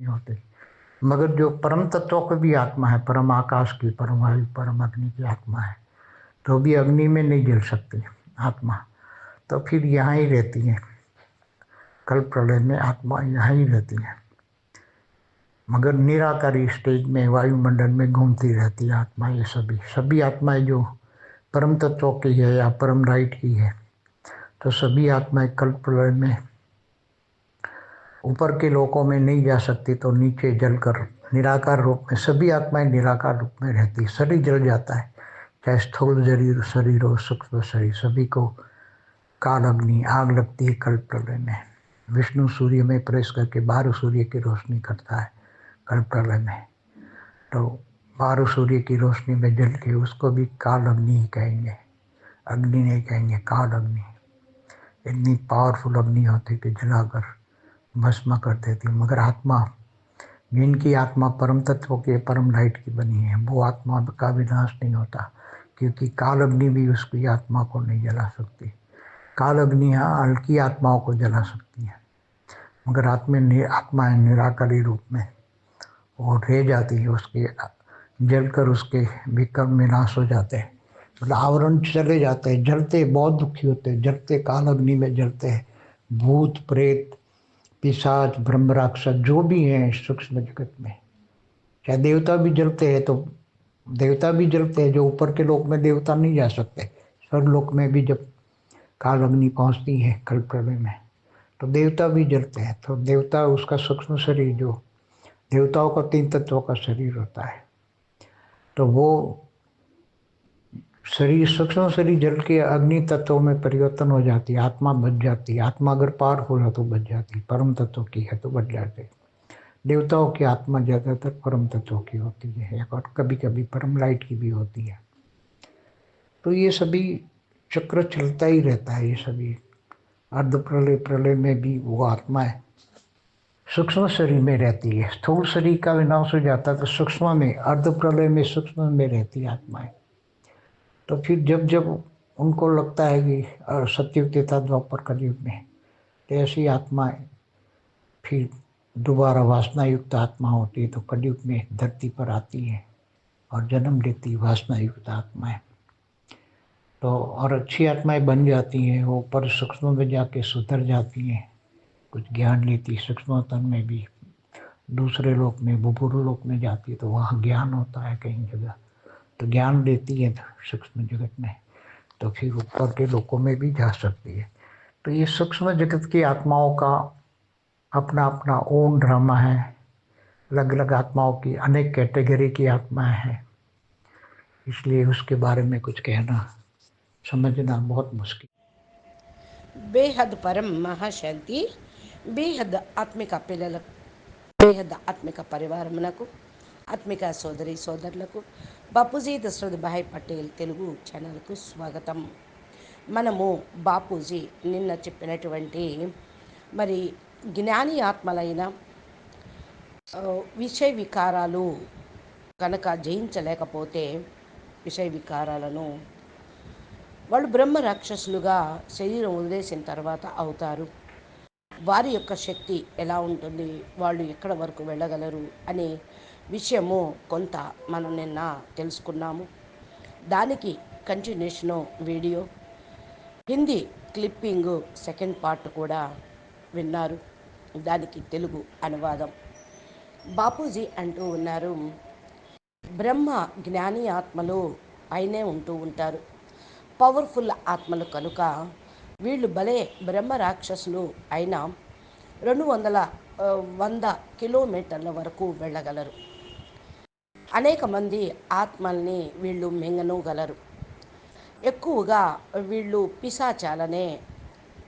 नहीं होती। मगर जो परम तत्वों की भी आत्मा है, परम आकाश की, परम वायु, परम अग्नि की आत्मा है तो भी अग्नि में नहीं जल सकती आत्मा। तो फिर यहाँ ही रहती है। कल प्रलय में आत्मा यहाँ ही रहती है। मगर निराकारी स्टेज में, वायुमंडल में घूमती रहती है आत्मा ये सभी। सभी आत्माएँ जो परम तत्व की है या परम राइट की है तो सभी आत्माएँ कल प्रलय में ऊपर के लोकों में नहीं जा सकती तो नीचे जलकर, निराकार रूप में, सभी आत्माएँ निराकार रूप में रहती है, शरीर जल जाता है। चाहे स्थूल शरीर शरीर हो, सूक्ष्म शरीर, सभी को काल अग्नि, आग लगती है कल प्रलय में। विष्णु सूर्य में प्रवेश करके बारह सूर्य की रोशनी करता है कल प्रलय में। तो बारह सूर्य की रोशनी में जल के उसको भी काल अग्नि ही कहेंगे। अग्नि नहीं कहेंगे, काल अग्नि। इतनी पावरफुल अग्नि होती कि जलाकर भस्म कर देती मगर आत्मा जिनकी आत्मा परम तत्व के परम लाइट की बनी है, वो आत्मा का विनाश नहीं होता, क्योंकि काल अग्नि भी उसकी आत्मा को नहीं जला सकती। काल अग्नि हल्की आत्माओं को जला सकती है, मगर आत्मा आत्माएँ निराकारी रूप में वो रह जाती है, उसके, जलकर उसके विक्रम में नाश हो जाते हैं। मतलब आवरण चले जाते हैं, जलते, बहुत दुखी होते हैं, जलते काल अग्नि में जलते हैं, भूत, प्रेत पिशाच ब्रह्म राक्षस जो भी हैं सूक्ष्म जगत में। चाहे देवता भी जलते हैं तो देवता भी जलते हैं, जो ऊपर के लोक में देवता नहीं जा सकते। स्वर्ग लोक में भी जब काल अग्नि पहुँचती है कल प्रलय में तो देवता भी जलते हैं। तो देवता उसका सूक्ष्म शरीर, जो देवताओं का तीन तत्वों का शरीर होता है तो वो शरीर, सूक्ष्म शरीर जल के अग्नि तत्वों में परिवर्तन हो जाती है, आत्मा बच जाती है। आत्मा अगर पार हो है तो बच जाती है, परम तत्व की है तो बच जाती देवताओं की आत्मा ज़्यादातर परम तत्वों की होती है, और कभी कभी परम लाइट की भी होती है। तो ये सभी चक्र चलता ही रहता है, ये सभी अर्ध प्रलय प्रलय में भी वो आत्मा है। सूक्ष्म शरीर में रहती है, स्थूल शरीर का विनाश हो जाता है तो सूक्ष्म में, अर्ध प्रलय में सूक्ष्म में रहती है आत्माएँ तो फिर जब जब उनको लगता है कि सत्युग तथा द्वापर कलयुग में तो ऐसी आत्माएँ फिर दोबारा वासना युक्त आत्मा होती है तो कलयुग में धरती पर आती है और जन्म लेती वासना युक्त आत्माएँ तो और अच्छी आत्माएँ बन जाती हैं, वो पर सूक्ष्म में जाके सुधर जाती हैं। कुछ ज्ञान लेती सूक्ष्म तन में भी। दूसरे लोक में बुबुरु लोक में जाती है तो वहाँ ज्ञान होता है कहीं जगह। तो ज्ञान लेती है सूक्ष्म जगत में तो फिर ऊपर के लोकों में भी जा सकती है तो ये सूक्ष्म जगत की आत्माओं का अपना अपना ओन ड्रामा है अलग अलग आत्माओं की अनेक कैटेगरी की आत्माएं हैं इसलिए उसके बारे में कुछ कहना समझना बहुत मुश्किल బేహద్ పరం మహాశాంతి బేహద్ ఆత్మిక పిల్లలకు బేహద్ ఆత్మిక పరివారమునకు ఆత్మిక సోదరి సోదరులకు బాపూజీ దశరథ్ భాయ్ పటేల్ తెలుగు ఛానల్కు స్వాగతం. మనము బాపూజీ నిన్న చెప్పినటువంటి మరి జ్ఞాని ఆత్మలైన విషయ వికారాలు కనుక జయించలేకపోతే విషయ వికారాలను వాళ్ళు బ్రహ్మ రాక్షసులుగా శరీరం వదిలేసిన తర్వాత అవుతారు. వారి యొక్క శక్తి ఎలా ఉంటుంది? వాళ్ళు ఎక్కడ వరకు వెళ్ళగలరు? అనే విషయము కొంత మనం నిన్న తెలుసుకున్నాము. దానికి continuation video Hindi clipping second part కూడా విన్నారు. దానికి తెలుగు అనువాదం. బాపూజీ అంటూ ఉన్నారు. బ్రహ్మ జ్ఞాని ఆత్మలు పైనే ఉంటూ ఉంటారు. పవర్ఫుల్ ఆత్మలు కనుక వీళ్ళు భలే బ్రహ్మ రాక్షసులు అయినా రెండు వందల వంద కిలోమీటర్ల వరకు వెళ్ళగలరు. అనేక మంది ఆత్మల్ని వీళ్ళు మింగనుగలరు. ఎక్కువగా వీళ్ళు పిశాచాలనే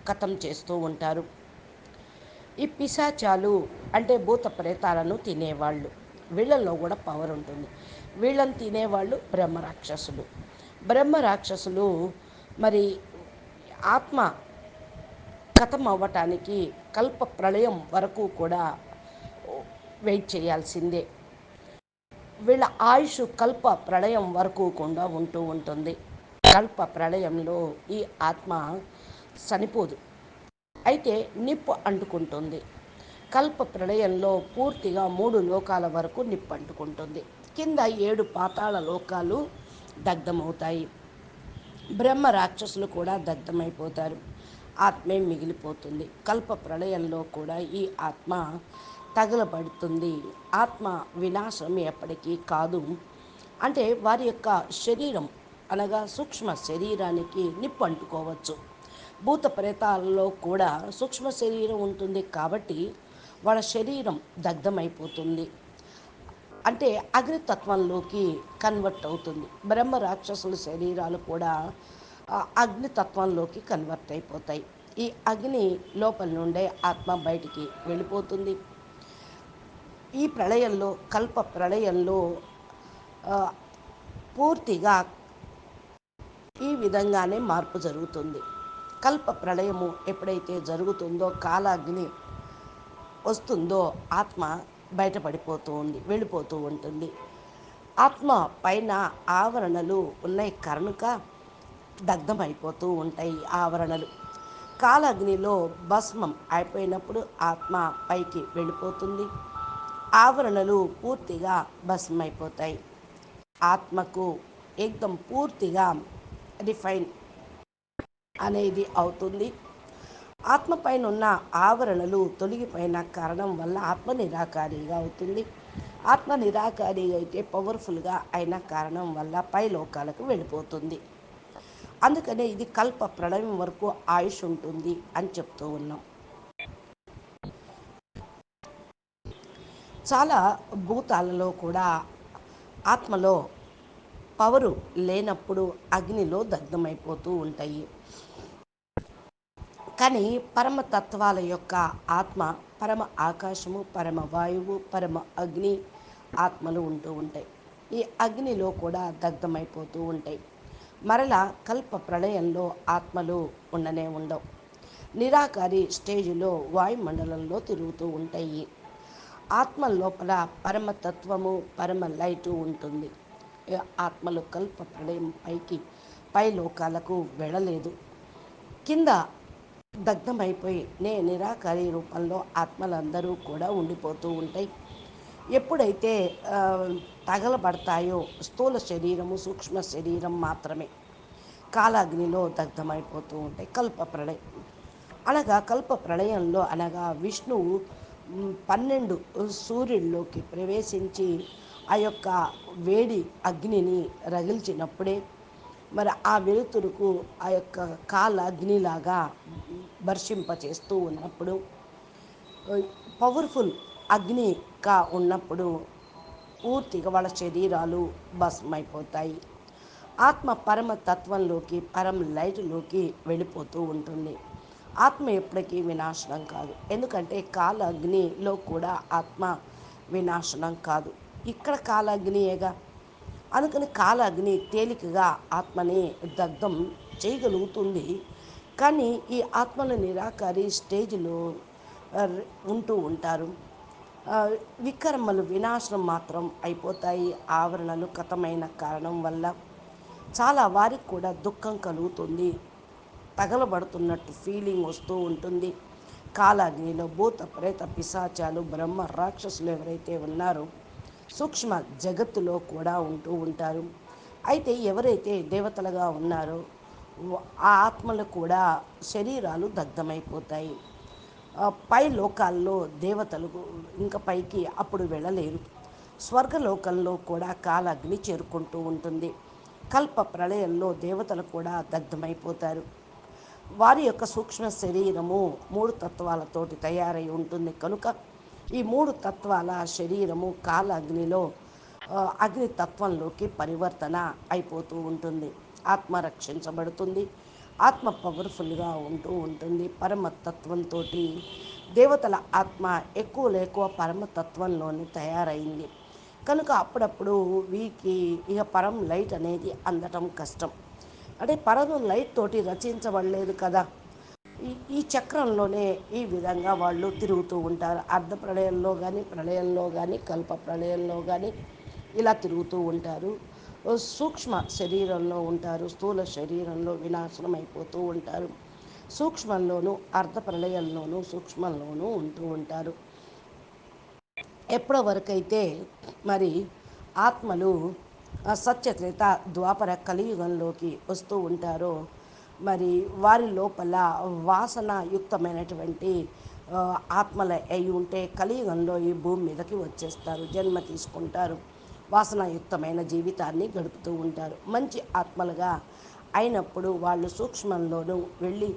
కథం చేస్తూ ఉంటారు. ఈ పిశాచాలు అంటే భూత ప్రేతాలను తినేవాళ్ళు. వీళ్ళల్లో కూడా పవర్ ఉంటుంది. వీళ్ళని తినేవాళ్ళు బ్రహ్మ రాక్షసులు. బ్రహ్మ రాక్షసులు మరి ఆత్మ కథం అవ్వటానికి కల్ప ప్రళయం వరకు కూడా వెయిట్ చేయాల్సిందే. వీళ్ళ ఆయుష్ కల్ప ప్రళయం వరకు కూడా ఉంటూ ఉంటుంది. కల్ప ప్రళయంలో ఈ ఆత్మ చనిపోదు. అయితే నిప్పు అంటుకుంటుంది. కల్ప ప్రళయంలో పూర్తిగా మూడు లోకాల వరకు నిప్పు అంటుకుంటుంది. కింద ఏడు పాతాళ లోకాలు దగ్ధమవుతాయి. బ్రహ్మ రాక్షసులు కూడా దగ్ధమైపోతారు. ఆత్మే మిగిలిపోతుంది. కల్ప ప్రళయంలో కూడా ఈ ఆత్మ తగలబడుతుంది. ఆత్మ వినాశం ఎప్పటికీ కాదు. అంటే వారి యొక్క శరీరం అనగా సూక్ష్మ శరీరానికి నిప్పు అంటుకోవచ్చు. భూత ప్రేతాలలో కూడా సూక్ష్మ శరీరం ఉంటుంది కాబట్టి వాళ్ళ శరీరం దగ్ధమైపోతుంది. అంటే అగ్నితత్వంలోకి కన్వర్ట్ అవుతుంది. బ్రహ్మ రాక్షసుల శరీరాలు కూడా అగ్నితత్వంలోకి కన్వర్ట్ అయిపోతాయి. ఈ అగ్ని లోపల నుండే ఆత్మ బయటికి వెళ్ళిపోతుంది. ఈ ప్రళయంలో కల్ప ప్రళయంలో పూర్తిగా ఈ విధంగానే మార్పు జరుగుతుంది. కల్ప ప్రళయము ఎప్పుడైతే జరుగుతుందో కాలాగ్ని వస్తుందో ఆత్మ బయటపడిపోతూ ఉంది వెళ్ళిపోతూ ఉంటుంది. ఆత్మ పైన ఆవరణలు ఉన్నాయి కనుక దగ్ధమైపోతూ ఉంటాయి ఆవరణలు. కాలాగ్నిలో భస్మం అయిపోయినప్పుడు ఆత్మ పైకి వెళ్ళిపోతుంది. ఆవరణలు పూర్తిగా భస్మైపోతాయి ఆత్మకు ఏకదం పూర్తిగా రిఫైన్ అనేది అవుతుంది. ఆత్మ పైన ఉన్న ఆవరణలు తొలగిపోయిన కారణం వల్ల ఆత్మ నిరాకారిగా అవుతుంది. ఆత్మ నిరాకారి అయితే పవర్ఫుల్గా అయిన కారణం వల్ల పై లోకాలకు వెళ్ళిపోతుంది. అందుకనే ఇది కల్ప ప్రళయం వరకు ఆయుష్ ఉంటుంది అని చెప్తూ ఉన్నాం. చాలా భూతాలలో కూడా ఆత్మలో పవరు లేనప్పుడు అగ్నిలో దగ్ధమైపోతూ ఉంటాయి. కానీ పరమ తత్వాల యొక్క ఆత్మ పరమ ఆకాశము పరమ వాయువు పరమ అగ్ని ఆత్మలు ఉంటూ ఉంటాయి. ఈ అగ్నిలో కూడా దగ్ధమైపోతూ ఉంటాయి. మరలా కల్ప ప్రళయంలో ఆత్మలు ఉండనే ఉండవు. నిరాకారి స్టేజ్లో వాయుమండలంలో తిరుగుతూ ఉంటాయి. ఆత్మ లోపల పరమతత్వము పరమ లైటు ఉంటుంది. ఆత్మలు కల్ప ప్రళయం పైకి పై లోకాలకు వెళ్ళలేదు. కింద దగ్ధమైపోయి నే నిరాకారి రూపంలో ఆత్మలందరూ కూడా ఉండిపోతూ ఉంటాయి. ఎప్పుడైతే తగలబడతాయో స్థూల శరీరము సూక్ష్మ శరీరం మాత్రమే కాలాగ్నిలో దగ్ధమైపోతూ ఉంటాయి. కల్ప ప్రళయం అనగా కల్ప ప్రళయంలో అనగా విష్ణువు పన్నెండు సూర్యుల్లోకి ప్రవేశించి ఆ యొక్క వేడి అగ్నిని రగిల్చినప్పుడే మరి ఆ వెలుతురుకు ఆ యొక్క కాల అగ్నిలాగా వర్షింపచేస్తూ ఉన్నప్పుడు పవర్ఫుల్ అగ్నిగా ఉన్నప్పుడు పూర్తిగా వాళ్ళ శరీరాలు భస్మైపోతాయి. ఆత్మ పరమ తత్వంలోకి పరమ లైట్లోకి వెళ్ళిపోతూ ఉంటుంది. ఆత్మ ఎప్పటికీ వినాశనం కాదు. ఎందుకంటే కాల అగ్నిలో కూడా ఆత్మ వినాశనం కాదు. ఇక్కడ కాల అగ్నియేగా అందుకని కాల అగ్ని తేలికగా ఆత్మని దగ్ధం చేయగలుగుతుంది. కానీ ఈ ఆత్మల నిరాకారి స్టేజ్లో ఉంటూ ఉంటారు. వికర్మలు వినాశనం మాత్రం అయిపోతాయి. ఆవరణలు కథమైన కారణం వల్ల చాలా వారికి కూడా దుఃఖం కలుగుతుంది. తగలబడుతున్నట్టు ఫీలింగ్ వస్తూ ఉంటుంది. కాలాగ్నిలో భూత ప్రేత పిశాచాలు బ్రహ్మ రాక్షసులు ఎవరైతే ఉన్నారో సూక్ష్మ జగత్తులో కూడా ఉంటూ ఉంటారు. అయితే ఎవరైతే దేవతలుగా ఉన్నారో ఆ ఆత్మలు కూడా శరీరాలు దగ్ధమైపోతాయి. పై లోకాల్లో దేవతలు ఇంకా పైకి అప్పుడు వెళ్ళలేరు. స్వర్గలోకంలో కూడా కాలాగ్ని చేరుకుంటూ ఉంటుంది. కల్ప ప్రళయంలో దేవతలు కూడా దగ్ధమైపోతారు. వారి యొక్క సూక్ష్మ శరీరము మూడు తత్వాలతోటి తయారై ఉంటుంది. కనుక ఈ మూడు తత్వాల శరీరము కాల అగ్నిలో అగ్ని తత్వంలోకి పరివర్తన అయిపోతూ ఉంటుంది. ఆత్మ రక్షించబడుతుంది. ఆత్మ పవర్ఫుల్గా ఉంటూ ఉంటుంది. పరమతత్వంతో దేవతల ఆత్మ ఎక్కువ లేకువ పరమతత్వంలోనే తయారైంది. కనుక అప్పుడప్పుడు వీకి ఇక పరం లైట్ అనేది అందటం కష్టం. అంటే పరము లైట్ తోటి రచించబడలేదు కదా. ఈ ఈ చక్రంలోనే ఈ విధంగా వాళ్ళు తిరుగుతూ ఉంటారు. అర్ధ ప్రళయంలో కానీ ప్రళయంలో కానీ కల్ప ప్రళయంలో కానీ ఇలా తిరుగుతూ ఉంటారు. సూక్ష్మ శరీరంలో ఉంటారు. స్థూల శరీరంలో వినాశనం అయిపోతూ ఉంటారు. సూక్ష్మంలోనూ అర్ధ ప్రళయంలోనూ సూక్ష్మంలోనూ ఉంటూ ఉంటారు. ఎప్పటి వరకైతే మరి ఆత్మలు సత్యత్రేత ద్వాపర కలియుగంలోకి వస్తూ ఉంటారో. మరి వారి లోపల వాసన యుక్తమైనటువంటి ఆత్మల అయి ఉంటే కలియుగంలో ఈ భూమి మీదకి వచ్చేస్తారు జన్మ తీసుకుంటారు. వాసనాయుక్తమైన జీవితాన్ని గడుపుతూ ఉంటారు. మంచి ఆత్మలుగా అయినప్పుడు వాళ్ళు సూక్ష్మంలోనూ వెళ్ళి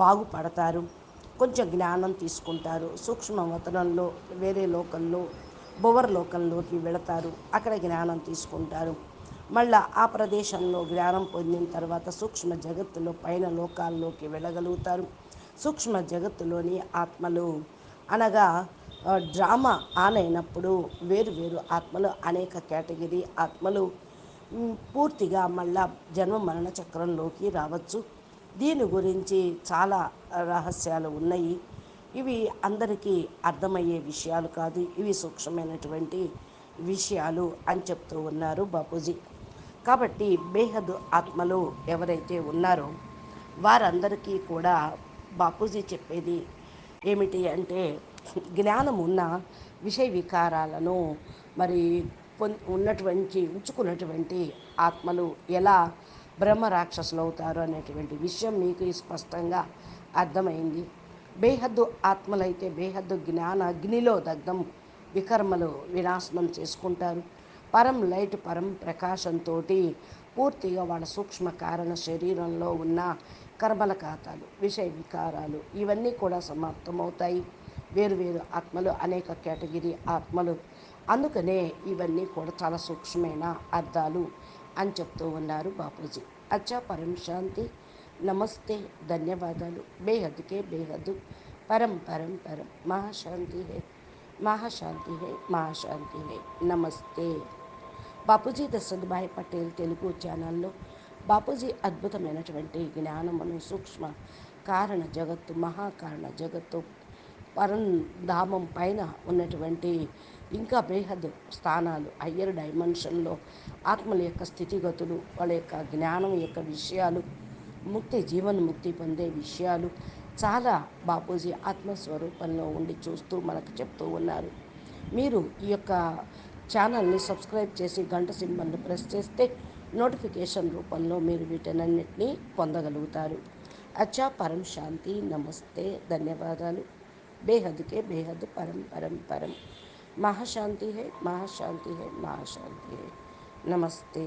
బాగుపడతారు. కొంచెం జ్ఞానం తీసుకుంటారు. సూక్ష్మవతనంలో వేరే లోకంలో భువర్ లోకంలోకి వెళతారు. అక్కడ జ్ఞానం తీసుకుంటారు. మళ్ళా ఆ ప్రదేశంలో జ్ఞానం పొందిన తర్వాత సూక్ష్మ జగత్తులో పైన లోకాల్లోకి వెళ్ళగలుగుతారు. సూక్ష్మ జగత్తులోని ఆత్మలు అనగా డ్రామా ఆన్ అయినప్పుడు వేరు వేరు ఆత్మలు అనేక కేటగిరీ ఆత్మలు పూర్తిగా మళ్ళా జన్మ మరణ చక్రంలోకి రావచ్చు. దీని గురించి చాలా రహస్యాలు ఉన్నాయి. ఇవి అందరికీ అర్థమయ్యే విషయాలు కాదు. ఇవి సూక్ష్మమైనటువంటి విషయాలు అని చెప్తూ ఉన్నారు బాపూజీ. కాబట్టి బేహద్ ఆత్మలు ఎవరైతే ఉన్నారో వారందరికీ కూడా బాపూజీ చెప్పేది ఏమిటి అంటే జ్ఞానం ఉన్న విషయ వికారాలను మరి ఉన్నటువంటి ఉంచుకున్నటువంటి ఆత్మలు ఎలా బ్రహ్మ రాక్షసులు అవుతారు అనేటువంటి విషయం మీకు స్పష్టంగా అర్థమైంది. బేహద్దు ఆత్మలైతే బేహద్దు జ్ఞాన అగ్నిలో దగ్ధం వికర్మలు వినాశనం చేసుకుంటారు. పరం లైట్ పరం ప్రకాశంతో పూర్తిగా వాళ్ళ సూక్ష్మ కారణ శరీరంలో ఉన్న కర్మల ఖాతాలు విషయ వికారాలు ఇవన్నీ కూడా సమాప్తమవుతాయి. వేరు వేరు ఆత్మలు అనేక కేటగిరీ ఆత్మలు. అందుకనే ఇవన్నీ కూడా చాలా సూక్ష్మమైన అర్థాలు అని చెప్తూ ఉన్నారు బాపూజీ. అచ్చా పరం శాంతి. నమస్తే ధన్యవాదాలు. బేహద్కే బేహద్దు. పరం పరం పరం. మహాశాంతి హే. మహాశాంతి హే. మహాశాంతి హే. నమస్తే. బాపూజీ దశరథభాయ్ పటేల్ తెలుగు ఛానల్లో బాపూజీ అద్భుతమైనటువంటి జ్ఞానమును సూక్ష్మ కారణ జగత్తు మహాకారణ జగత్తు పరం ధామం పైన ఉన్నటువంటి ఇంకా బేహద్ స్థానాలు హయ్యర్ డైమెన్షన్లో ఆత్మల యొక్క స్థితిగతులు వాళ్ళ యొక్క జ్ఞానం యొక్క విషయాలు ముక్తి జీవన్ముక్తి పొందే విషయాలు చాలా బాపూజీ ఆత్మస్వరూపంలో ఉండి చూస్తూ మనకు చెప్తూ ఉన్నారు. మీరు ఈ యొక్క ఛానల్ని సబ్స్క్రైబ్ చేసి గంట సింబల్ని ప్రెస్ చేస్తే నోటిఫికేషన్ రూపంలో మీరు వీటన్నిటిని పొందగలుగుతారు. అచ్చా పరం శాంతి నమస్తే ధన్యవాదాలు. బేహద్కే బేహద్ పరం పరం పరం. మహాశాంతి హే మహాశాంతి హే మహాశాంతి హే. నమస్తే.